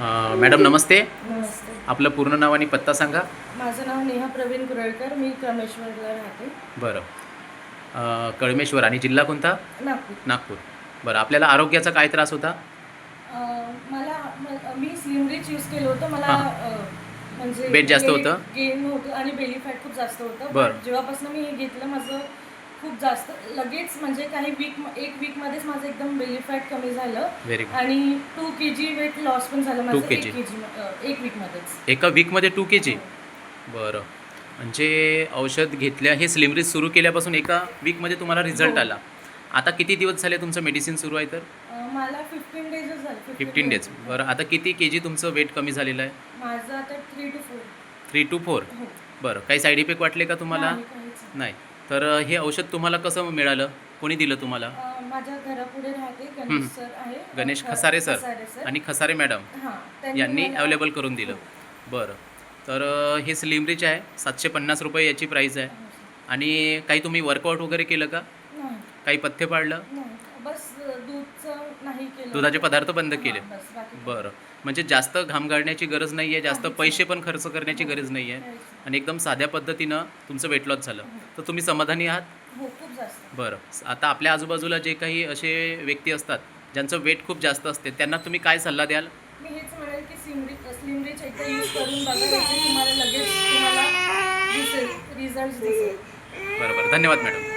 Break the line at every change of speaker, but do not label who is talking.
Madam नमस्ते.
नमस्ते.
आपलं पूर्ण नाव आणि पत्ता सांगा.
माझं नाव नेहा प्रवीण कुरळकर मी क्रमेश्वरला राहते.
बरं. अ, कळमेश्वर आणि जिल्हा कोणता?
नागपूर.
नागपूर. बरं आपल्याला आरोग्याचा काय त्रास होता?
अं, मला म- मी स्लिम रिच यूज केलं होतं. मला
हां.
अं, म्हणजे
Weight जास्त होतं?
गेन होतं आणि बेली फॅट खूप जास्त होतं.
बरं.
जेव्हापासून मी हे घेतलं माझं खूप जास्त. लगेच म्हणजे काही वीक एक वीकमध्येच माझं एकदम बेली फॅट कमी झालं. आणि two K G weight loss पण झालं माझं
2
एक
kg.
के जी एक वीकमध्येच
एका वीकमध्ये टू के जी बरं. म्हणजे औषध घेतल्या हे स्लिमरीज सुरू केल्यापासून एका वीकमध्ये तुम्हाला रिझल्ट
हो.
आला. आता किती दिवस झाले तुमचं मेडिसिन सुरू आहे तर?
अं, मला फिफ्टीन डेजच झालं.
फिफ्टीन डेज बरं. आता किती के जी तुमचं वेट कमी झालेलं आहे?
माझं आता three two four
three two four
हो.
बरं. काही साईड इफेक्ट वाटले का तुम्हाला?
नाही, काहीच नाही.
नाही. तर हे औषध तुम्हाला कसं मिळालं? कोणी दिलं तुम्हाला?
अं, माझ्या घरापुढे राहते गणेश सर आहे.
गणेश
अं,
खसारे सर
खसारे सर.
आणि खसारे मॅडम.
हां त्यांनी
यांनी
मला-
अवेलेबल करून दिलं. बरं. तर अ, हे स्लिम रिच आहे. सातशे पन्नास रुपये याची प्राईस आहे. आणि काही तुम्ही वर्कआउट वगैरे केलं का?
नाही.
काही पथ्य पाळलं
नाही. बस दूधचं नाही केलं.
दुधाचे पदार्थ बंद केले.
हां, बस बाकी
बरं. म्हणजे जास्त घाम गाळण्याची गरज नाही आहे जास्त पैसे पण खर्च करण्याची गरज नाही आहे.
काहीच नाही.
आणि एकदम साध्या पद्धतीनं तुमचं वेट लॉस झालं. तर तुम्ही समाधानी आहात?
हो खूप जास्त.
बरं. आता आपल्या आजूबाजूला जे काही असे व्यक्ती असतात ज्यांचं वेट खूप जास्त असते त्यांना तुम्ही काय सल्ला द्याल?
मी हेच म्हणेल की स्लिमरिच स्लिमरिच एकदा यूज करून बघा याचे तुम्हाला लगेच तुम्हाला दिसेल रिझल्ट दिसेल.
बरं बरं धन्यवाद मॅडम